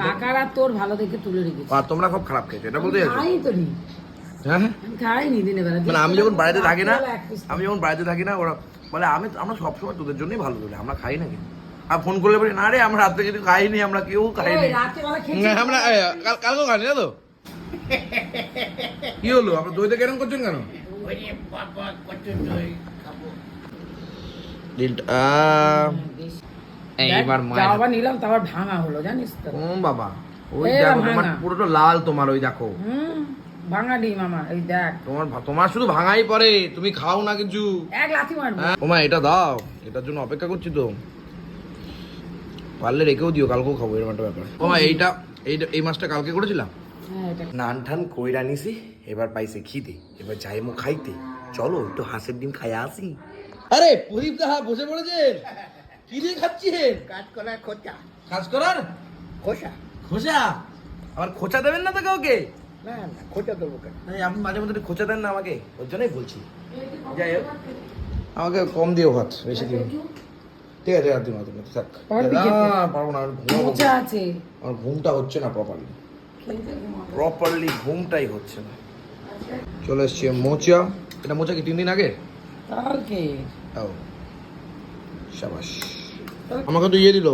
কাকার তোর ভালো দেখে তুলে রেখেছি। আর তোমরা খুব খারাপ খেয়েছো এটা বলতে চাইছো? খাই তো নি হ্যাঁ? হ্যাঁ আমি খাইনি বেলা। মানে আমি যখন বাড়িতে থাকি না আমি যখন বাড়িতে থাকি না ওরা বলে আমি আমরা সবসময় তোদের জন্যই ভালো বলি আমরা খাই না কিন্তু। আর ফোন করলে বলি না রে আমরা রাত্রে কিছু খাইনি আমরা কেউ খাইনি। না, আমরা কালকেও খাইনি না তো? কি হলো? আপনার দইতে কেরম করছেন কেন? দিলটা। এইবার মায়ের- আবার নিলাম তারপর ভাঙা হলো জানিস তো। ও বাবা ওই দেখো তোমার পুরোটা লাল তোমার ওই দেখো। হুম ভাঙা ডিম আমার এই দেখ। তোমার তোমার শুধু ভাঙাই পড়ে তুমি খাও না কিছু। এক লাথি মারবো। হ্যাঁ। ওমা এটা দাও এটার জন্য অপেক্ষা করছি তো। পারলে রেখেও দিও কালকেও খাব এরকম একটা ব্যাপার। ওমা এইটা এইটা এই মাছটা কালকে করেছিলাম? হ্যাঁ নান ঠান কইরা নিছি এবার পাইছে খিদে এবার যাই মো খাইতে। চলো একটু হাঁসের ডিম খাইয়া আসি। আরে প্রদীপ দা বসে পড়েছেন? কি দিয়ে খাচ্ছেন কাঁচকলা খোঁচা। কাজ করার? খোসা খোসা আবার খোঁচা দেবেন না তো কাউকে? না না খোঁচা দেবো কেন? আপনি মাঝে মধ্যে খোঁচা দেন না আমাকে ওর জন্যই বলছি। যাই হোক। আমাকে কম দিও ভাত বেশি দিও ঠিক আছে আর দিন দিন থাক। পারবি না, পারব না। আমি আছে। আমার ঘুমটা হচ্ছে না প্রপারলি প্রপারলি ঘুমটাই হচ্ছে না। চলে এসছি মোচা। এটা মোচা কি তিন দিন আগে? কালকে। ও সাবাস। আমাকে তো ইয়ে দিল।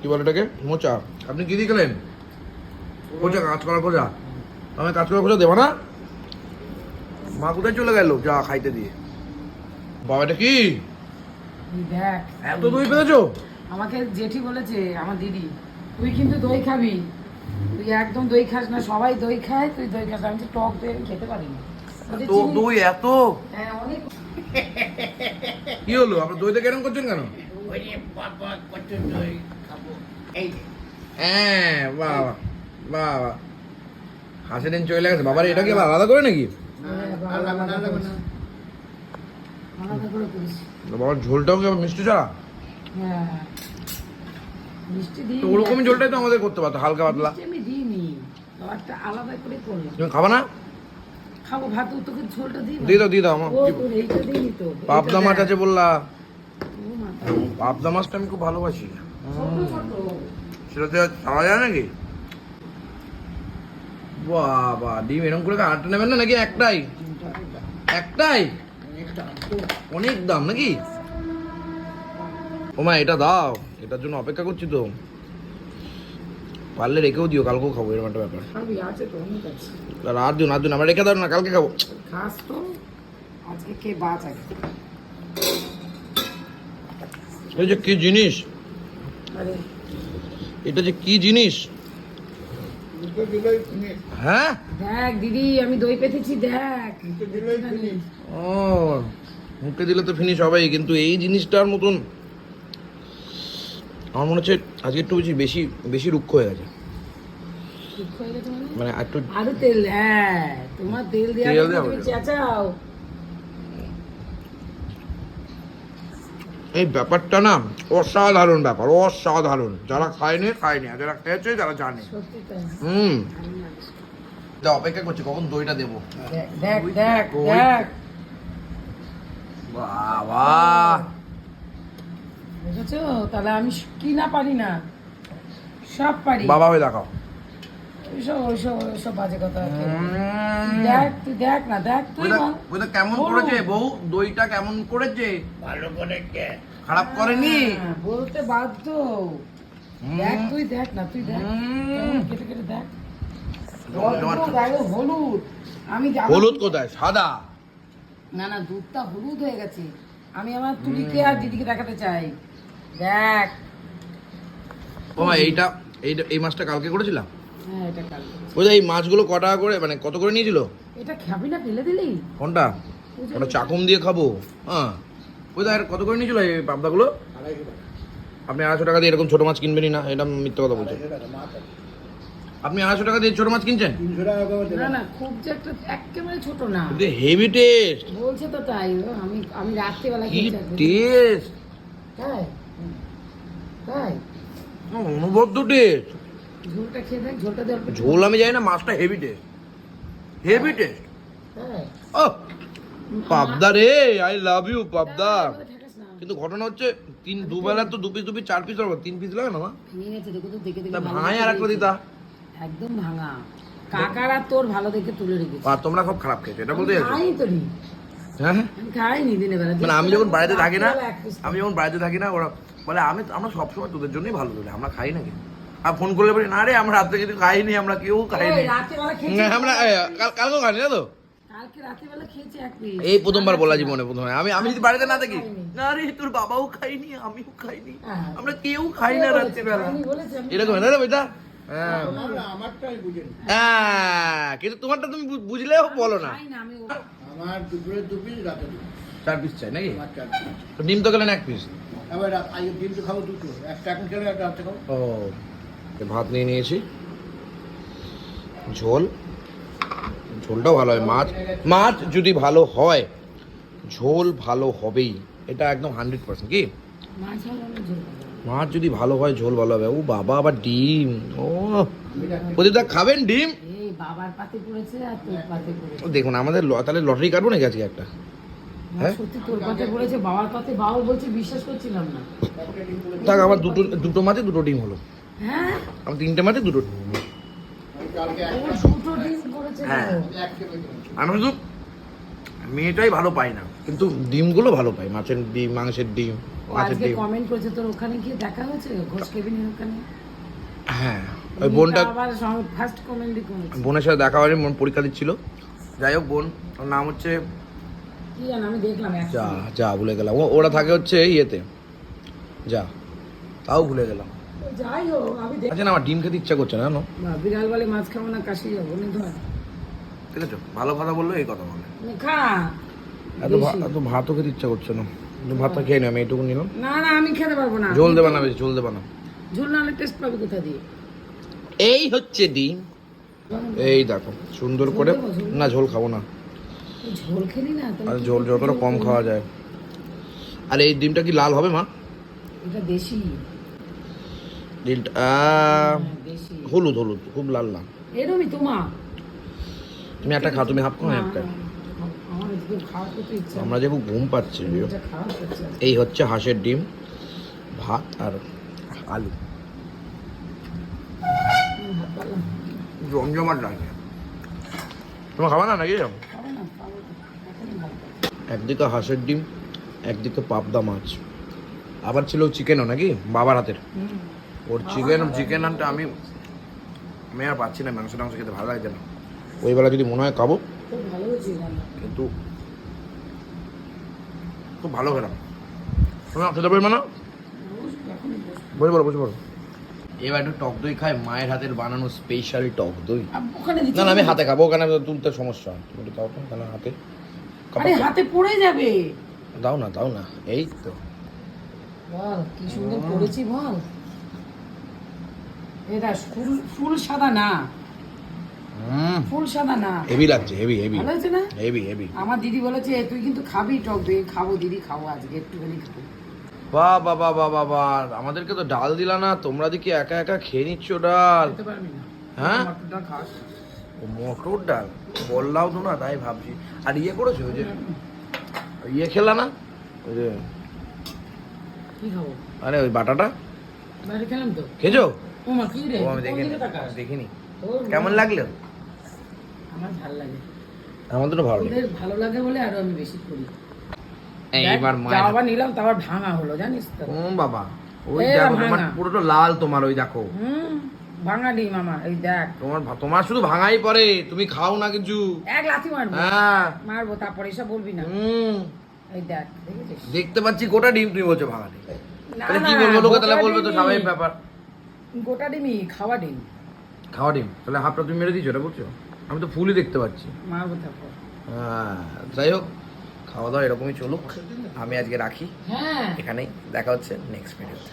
কি বলে এটাকে? মোচা। আপনি কি দিয়ে গেলেন খোঁজা কাজ করার খোঁজা আমি কাজ করার খোঁজা দেবো না? মা কোথায় চলে গেল? যা খাইতে দিয়ে। বাবা এটা কি? দেখ। এত দই পেয়েছ? আমাকে জেঠি বলেছে আমার দিদি তুই কিন্তু দই খাবি। তুই একদম দই খাস না সবাই দই খায় তুই দই খাস আমি তো টক দই খেতে পারি না। তো দই এত? হ্যাঁ অনেক কি হলো? আপনার দইটা কেরম করছেন কেন? দই হ্যাঁ বাবা বাবা। হাসি দিন চলে গেছে। বাবার এটা কি আলাদা করে নাকি? বাবার ঝোলটাও কি মিষ্টি ছাড়া? দিই তো ওরকমই ঝোলটাই তো আমাদের করতে পারতো হালকা পাতলা। তুমি খাবা না? খাব ভাত তোকে ঝোলটা দিই দিয়ে দাও দিয়ে দাও আমার পাবদা মাছ আছে বললা। পাবদা মাছটা আমি খুব ভালোবাসি। ছোট ছোট। সেটা তো আর খাওয়া যায় নাকি? বাবা ডিম এরকম করে আটটা নেবেন না নাকি একটাই? একটাই? অনেক দাম নাকি? ওমা এটা দাও। এটার জন্য অপেক্ষা করছি তো। পারলে রেখেও দিও কালকেও খাব এরকম একটা ব্যাপার। আর দিন আর দিন আমরা রেখে দাও না কালকে খাব। খাস তো। আজকে কে বাঁচ আগে এই যে কি জিনিস? এটা যে কি জিনিস? হ্যাঁ? দেখ দিদি আমি দই পেতেছি দেখ। ও মুখে দিলে তো ফিনিশ হবেই কিন্তু এই জিনিসটার মতন আমার মনে হচ্ছে আজকে একটু বেশি বেশি বেশি রুক্ষ হয়ে গেছে। মানে? মানে একটু আরও তেল হ্যাঁ তোমার তেল হবে। চেঁচাও। এই ব্যাপারটা না অসাধারণ ব্যাপার অসাধারণ। যারা খায়নি খায়নি। আর যারা খেয়েছে যারা জানে। সত্যি তাই হুম। অপেক্ষা করছি কখন দইটা দেবো? দেখ, দেখ দেখ। বাবা। বুঝেছ তাহলে আমি স- কি না পারি না? সব পারি। বাবা হয়ে দেখাও। ওইসব ওইসব ওইসব বাজে কথা দেখ তুই দেখ না দেখ তুই কেমন করেছে বউ? দইটা কেমন করেছে? ভালো করে কে? খারাপ করেনি? হ্যাঁ, বলতে বাধ্য। দেখ তুই দেখ না তুই দেখ। কেটে কেটে দেখ। হলুদ। আমি হলুদ কোথায়? সাদা? না না দুধটা হলুদ হয়ে গেছে। আমি আমার তুলিকে আর দিদিকে দেখাতে চাই। দেখ। ও এইটা এইটা এই মাছটা কালকে করেছিলাম? হ্যাঁ এটা ওই যে এই মাছগুলো কটা করে মানে কত করে নিয়েছিল? এটা খাবি না ফেলে দিলি। কোনটা? ওটা চাকুম দিয়ে খাব। হ্যাঁ। ওই দা কত করে নিয়েছিল এই পাবদাগুলো? আপনি আড়াইশো টাকা দিয়ে এরকম ছোট মাছ কিনবেনই না এটা মিথ্যে কথা বলছেন। টাকা আপনি আড়াইশো টাকা দিয়ে ছোট মাছ কিনছেন? টাকা না না খুব যে একটা একেবারে ছোট না। হেভি টেস্ট বলছে তো তাই আমি আমি রাত্রিবেলা কি টেস্ট তাই? তাই? অনুবদ্ধ টেস্ট ঝোলটা খেয়ে দেখ ঝোলটা দেওয়ার ঝোল আমি জানি না মাছটা হেভি টেস্ট হেভি টেস্ট ও পাবদা রে আই লাভ ইউ পাবদা। না। কিন্তু ঘটনা হচ্ছে তিন দুবেলা তো দু পিস দু পিস চার পিস লাগবে তিন পিস লাগে না মা? ভেঙে গেছে দেখো তো দেখে দেখে তা ভাঙাই আর একটা দিতা। একদম ভাঙা। কাকার তোর ভালো দেখে তুলে রেখেছি। আর তোমরা খুব খারাপ খেয়েছো এটা বলতে চাইছো? খাই তো নি হ্যাঁ হ্যাঁ। খাইনি বেলা। মানে আমি যখন বাড়িতে থাকি না আমি যখন বাড়িতে থাকি না ওরা বলে আমি আমরা সবসময় তোদের জন্যই ভালো বলি আমরা খাই নাকি? আর ফোন করলে বলি না রে আমরা রাত্রে কিছু খাইনি আমরা কেউ খাইনি। আমরা কালকেও খাইনি না তো। এই প্রথমবার বলা জীবনে প্রথমে আমি আমি যদি বাড়িতে না থাকি না রে তোর বাবাও খাইনি আমিও খাইনি। হ্যাঁ। আমরা কেউ খাই না রাত্রিবেলা। এরকম না রে বেটা? হ্যাঁ। না, আমারটাই বুঝেন হ্যাঁ, কিন্তু তোমারটা তুমি বুঝলেও বলো না। খাই না আমি ও- আমার দুপুরে দু পিস রাতে চার পিস চাই নাকি? ডিম তো গেলেন এক পিস। ডিম তো খাব দুটো। একটা এখন খেলে একটা রাত্রে খাব। ও। ভাত নিয়ে নিয়েছি। ঝোল। ঝোলটাও ভালো হয়। মাছ মাছ যদি ভালো হয় ঝোল ভালো হবেই। এটা একদম হান্ড্রেড পার্সেন্ট। কি? মাছ যদি ভালো হয় ঝোল ভালো হবে। ও বাবা আবার ডিম। ও। প্রদীপদা খাবেন ডিম? দেখুন আমাদের তাহলে লটারি কাটবো নাকি আজকে একটা? হ্যাঁ? থাক আমার দুটো দুটো মাছে দুটো ডিম হলো। হ্যাঁ? আমার তিনটে মাছে দুটো আমি কালকে ও একটা দুটো ডিম করেছে হ্যাঁ। আমি শুধু মেয়েটাই ভালো পাই না। কিন্তু ডিমগুলো ভালো পাই মাছের ডিম মাংসের ডিম মাছের ডিম। কমেন্ট করেছে তোর ওখানে গিয়ে দেখা হয়েছে? ঘোষ কেবিনের ওখানে? হ্যাঁ ওই বোনটা ফার্স্ট কমেন্টই করেছে। বোনের সাথে দেখা হয়নি বোন পরীক্ষা দিচ্ছিল। যাই হোক বোন ওর নাম হচ্ছে কি জানো আমি দেখলাম যা যা ভুলে গেলাম। ও- ওরা থাকে হচ্ছে ইয়েতে। যা তাও ভুলে গেলাম। যাই হোক আমি দেখ। আচ্ছা না আমার ডিম খেতে ইচ্ছা করছে না জানো? বা, বিড়াল বলে মাছ খাব না কাশি যাব না ধর ঠিক আছে ভালো কথা বলল এই কথা বলে। খা। এত ভা- এত ভাতও খেতে ইচ্ছা করছে না। একটু ভাতটা খেয়ে নি আমি এইটুকু নিলাম। না না আমি খেতে পারব না। ঝোল দেবা না বেশি ঝোল দেবা না। ঝোল নাহলে টেস্ট পাবে কোথা দিয়ে? এই হচ্ছে ডিম। এই দেখো সুন্দর করে না ঝোল খাব না। এই ঝোল খেলি না তাহলে আর ঝোল যতটা কম খাওয়া যায়। আর এই ডিমটা কি লাল হবে মা? এটা দেশি। হলুদ হলুদ খুব লাল এরমই তোমা? তুমি একটা খাও তুমি হাফ খাও আমি একটা আমার যে খুব ঘুম পাচ্ছি এই হচ্ছে হাঁসের ডিম ভাত আর আলু। জমজমাট লাগে তোমার খাবা না নাকি। একদিকে হাঁসের ডিম একদিকে পাবদা মাছ। আবার ছিল চিকেনও নাকি? বাবার হাতের। হুম। ওর চিকেন চিকেন আনতে আমি আমি আর পাচ্ছি না মাংস টাংস খেতে ভালো লাগছে না। ওই বেলা যদি মনে হয় খাব। কিন্তু খুব ভালো খেলাম। তোমরা খেতে পারবে না। বসে পড়ো বসে পড়ো। এবার একটু টক দই খাই মায়ের হাতের বানানো স্পেশাল টক দই। না না আমি হাতে খাব ওখানে তুলতে সমস্যা হয়। তুমি একটু দাও তো কেন হাতে আরে হাতে পড়ে যাবে। দাও না দাও না এই তো। বল কি সুন্দর করেছি বল। এটা ফুল ফুল সাদা না। হুম। ফুল সাদা না। হেভি লাগছে হেভি হেভি ভালো হয়েছে না? হেভি হেভি আমার দিদি বলেছে তুই কিন্তু খাবি টক দই খাব দিদি খাব আজকে একটুখানি খাব। বাহ বাহ বাহ বাহ বাহ বাহ। আমাদেরকে তো ডাল দিলা না তোমরা দেখি একা একা খেয়ে নিচ্ছ ডাল। হ্যাঁ? মটর ডাল বললাও তো না তাই ভাবছি। আর ইয়ে করেছ ওই যে ইয়ে খেলা না? ওই যে কি খাব? আরে ওই বাটাটা? খেলাম তো। খেয়েছো? ও কি রে? ও আমি দেখিনি দেখিনি। কেমন লাগল? আমার ভালো লাগে। আমাদেরও ভালো লাগে। ভালো লাগে বলে আরও আমি বেশি করি। এইবার নিলাম ভাঙা হলো জানিস তো। বাবা ওই দেখো তোমার পুরোটা লাল তোমার ওই দেখো। হুম ভাঙা ডিম আমার এই দেখ। তোমার তোমার শুধু ভাঙাই পড়ে তুমি খাও না কিছু। এক লাথি মারবো। হ্যাঁ। মারবো তারপরে এসব বলবি না। হুম। এই দেখ দেখতে পাচ্ছি গোটা ডিম তুমি বলছো ভাঙা ডিম। তাহলে কি বলব লোকে? তাহলে বলবে তো। স্বাভাবিক ব্যাপার। গোটা ডিমই খাওয়া ডিম। খাওয়া ডিম? তাহলে হাফটা তুমি মেরে দিছো এটা বলছো আমি তো ফুলই দেখতে পাচ্ছি। মা কথা হ্যাঁ যাই হোক খাওয়া দাওয়া এরকমই চলুক। আমি আজকে রাখি। হ্যাঁ। এখানেই দেখা হচ্ছে নেক্সট ভিডিওতে।